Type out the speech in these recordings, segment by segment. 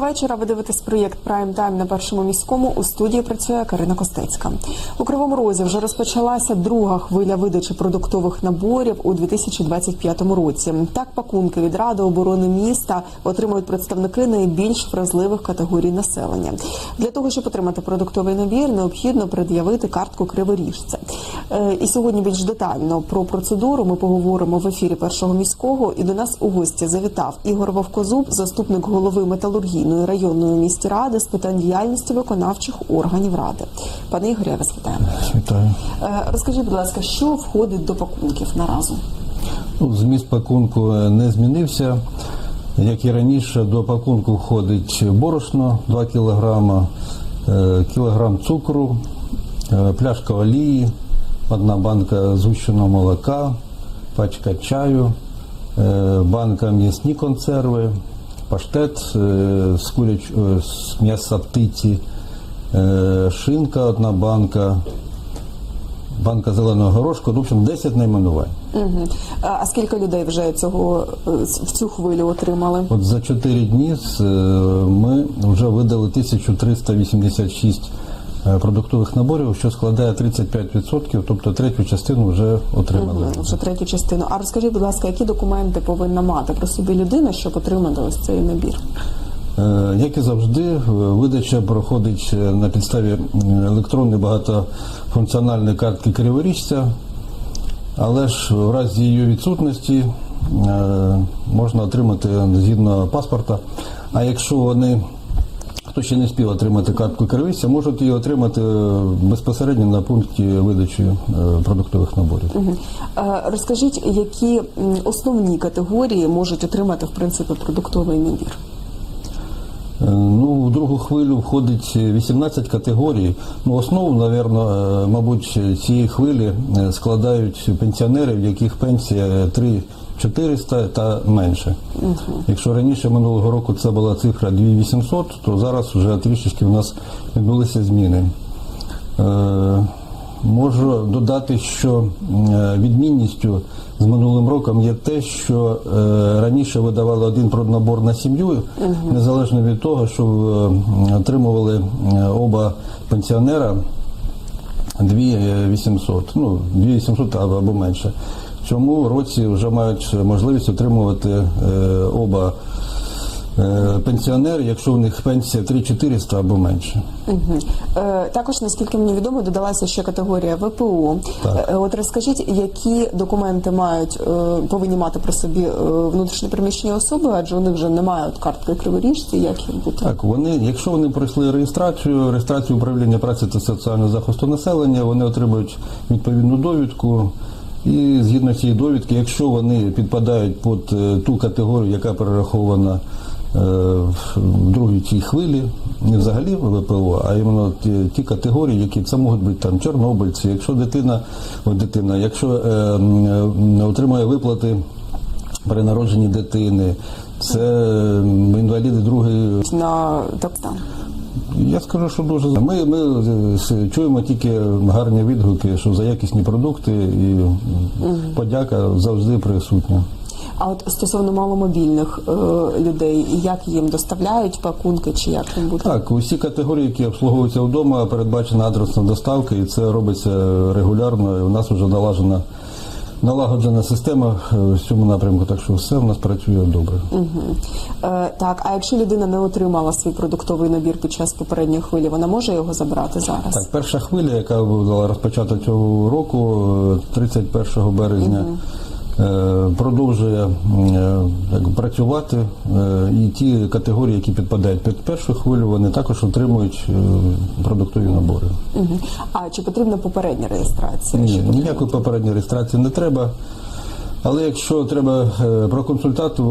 вечора. Ви дивитесь проєкт Прайм Тайм на першому міському. У студії працює Карина Костецька. У Кривому Розі вже розпочалася друга хвиля видачі продуктових наборів у 2025 році. Так пакунки від Ради оборони міста отримують представники найбільш вразливих категорій населення. Для того щоб отримати продуктовий набір, необхідно пред'явити картку криворіжця. Е, І сьогодні більш детально про процедуру ми поговоримо в ефірі першого міського. І до нас у гості завітав Ігор Вовкозуб, заступник голови металургійної районної місті ради з питань діяльності виконавчих органів ради. Пане Ігорі, я вас вітаю. Вітаю. Е, Розкажіть, будь ласка, що входить до пакунків наразу? Ну, зміст пакунку е, не змінився. Як і раніше, до пакунку входить борошно 2 кг, кілограм цукру, е, пляшка олії, одна банка згущеного молока, пачка чаю, е, банка м'ясні консерви, паштет е, з, куряч... е, з м'яса птиці, е, шинка одна банка, банка зеленого горошку, ну, в общем, 10 найменувань. Угу. А скільки людей вже цього в цю хвилю отримали? От за 4 дні ми вже видали 1386 е, продуктових наборів, що складає 35%, тобто третю частину вже отримали. Мгм, Вже третю частину. А розкажіть, будь ласка, які документи повинна мати при собі людина, щоб отримати ось цей набір? Е, Як і завжди, е, видача проходить е, на підставі електронної багатофункціональної картки криворіжця, але ж в разі її відсутності е, можна отримати згідно паспорта. А якщо вони хто ще не спів отримати картку криворіжця, можуть її отримати е, безпосередньо на пункті видачі е, продуктових наборів. Угу. Розкажіть, які основні категорії можуть отримати в принципі продуктовий набір? Е, Ну, в другу хвилю входить 18 категорій. Ну, основу, напевно, е, мабуть, цієї хвилі е, складають пенсіонери, в яких пенсія 3 400 та менше. Якщо раніше минулого року це була цифра 2800, то зараз вже трішечки в нас відбулися зміни. Можу додати, що е, відмінністю з минулим роком є те, що е, раніше видавали один проднабор на сім'ю, незалежно від того, що е, отримували оба пенсіонера 2800, ну 2800 або або менше. В цьому році вже мають можливість отримувати оба пенсіонери, якщо в них пенсія 3400 або менше. Угу. Е, також, наскільки мені відомо, додалася ще категорія ВПО. Так. Е, от розкажіть, які документи мають е, повинні мати при собі е, внутрішньо особи, адже у них вже немає от картки криворіжці, як їм бути? Так, вони, якщо вони пройшли реєстрацію, реєстрацію управління праці та соціального захисту населення, вони отримують відповідну довідку. І згідно цієї довідки, якщо вони підпадають під е, ту категорію, яка перерахована е, в другій цій хвилі, не взагалі в ВПО, а іменно ті, ті категорії, які це можуть бути там чорнобильці, якщо дитина, о, дитина, якщо е, е, отримує виплати при народженні дитини, це е, інваліди другої На так я скажу, що дуже ми, ми е, чуємо тільки гарні відгуки, що за якісні продукти і подяка завжди присутня. А от стосовно маломобільних е, людей, як їм доставляють пакунки, чи як їм буде? Так, усі категорії, які обслуговуються вдома, передбачена адресна доставка, і це робиться регулярно. І у нас вже налажена налагоджена система е, в цьому напрямку, так що все в нас працює добре. Угу. Е, так, а якщо людина не отримала свій продуктовий набір під час попередньої хвилі, вона може його забрати зараз? Так, перша хвиля, яка була розпочата цього року, е, 31 березня, е, продовжує е, працювати. е, І ті категорії, які підпадають під першу хвилю, вони також отримують е, продуктові набори. А чи потрібна попередня реєстрація? Ні, ніякої попередньої реєстрації не треба. Але якщо треба е,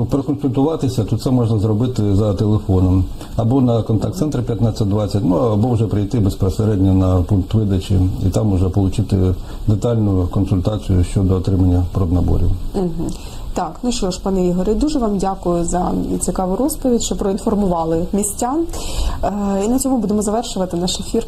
проконсультуватися, то це можна зробити за телефоном або на контакт-центр 1520, ну або вже прийти безпосередньо на пункт видачі і там вже отримати детальну консультацію щодо отримання проднаборів. Угу. Так, ну що ж, пане Ігорі, дуже вам дякую за цікаву розповідь, що проінформували містян. Е, і на цьому будемо завершувати наш ефір.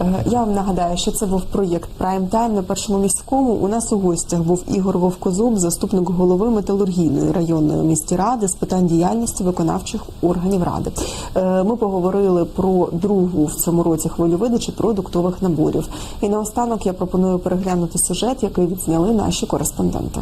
Е, Я вам нагадаю, що це був проєкт Прайм Тайм на першому міському. У нас у гостях був Ігор Вовкозуб, заступник голови металургійної районної місті ради з питань діяльності виконавчих органів ради. Е, Ми поговорили про другу в цьому році хвилю видачі продуктових наборів. І наостанок я пропоную переглянути сюжет, який відзняли наші кореспонденти.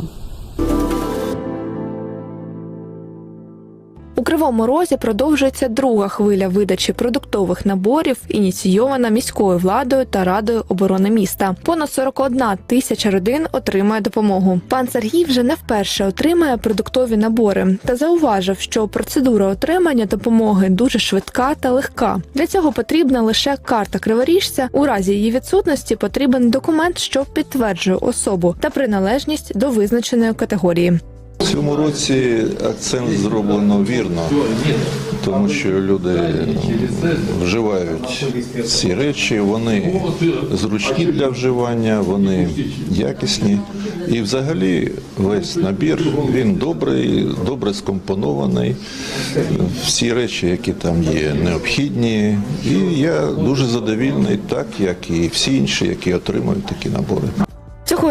Кривому Розі продовжується друга хвиля видачі продуктових наборів, ініційована міською владою та радою оборони міста. Понад 41 тисяча родин отримує допомогу. Пан Сергій вже не вперше отримує продуктові набори та зауважив, що процедура отримання допомоги дуже швидка та легка. Для цього потрібна лише карта криворіжця. У разі її відсутності потрібен документ, що підтверджує особу та приналежність до визначеної категорії. В цьому році акцент зроблено вірно, тому що люди вживають ці речі, вони зручні для вживання, вони якісні. І взагалі весь набір він добрий, добре скомпонований. Всі речі, які там є, необхідні. І я дуже задовільний, так як і всі інші, які отримують такі набори.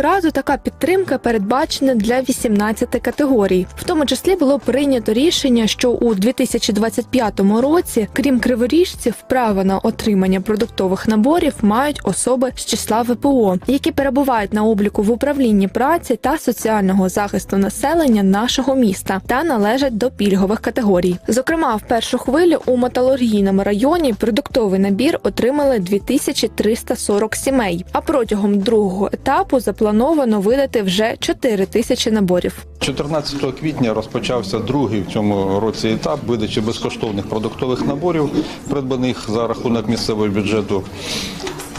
Разу така підтримка передбачена для 18 категорій. В тому числі було прийнято рішення, що у 2025 році, крім криворіжців, право на отримання продуктових наборів мають особи з числа ВПО, які перебувають на обліку в управлінні праці та соціального захисту населення нашого міста та належать до пільгових категорій. Зокрема, в першу хвилю у металургійному районі продуктовий набір отримали 2340 сімей. А протягом другого етапу заплановано видати вже 4 тисячі наборів. 14 квітня розпочався другий в цьому році етап видачі безкоштовних продуктових наборів, придбаних за рахунок місцевого бюджету,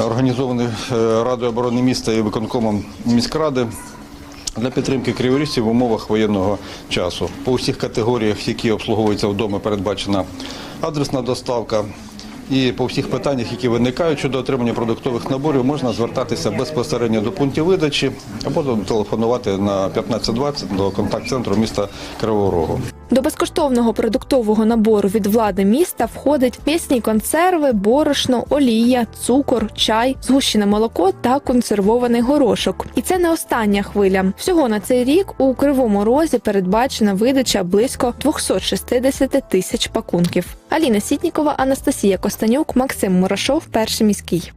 організований е, Радою оборони міста і виконкомом міськради. Для підтримки криворіжців в умовах воєнного часу по всіх категоріях, які обслуговуються вдома, передбачена адресна доставка. І по всіх питаннях, які виникають щодо отримання продуктових наборів, можна звертатися безпосередньо до пунктів видачі або телефонувати на 1520 до контакт-центру міста Кривого Рогу. До безкоштовного продуктового набору від влади міста входять м'ясні консерви, борошно, олія, цукор, чай, згущене молоко та консервований горошок. І це не остання хвиля. Всього на цей рік у кривому розі передбачена видача близько 260 тисяч пакунків. Аліна Сітнікова, Анастасія Костанюк, Максим Мурашов, перший міський.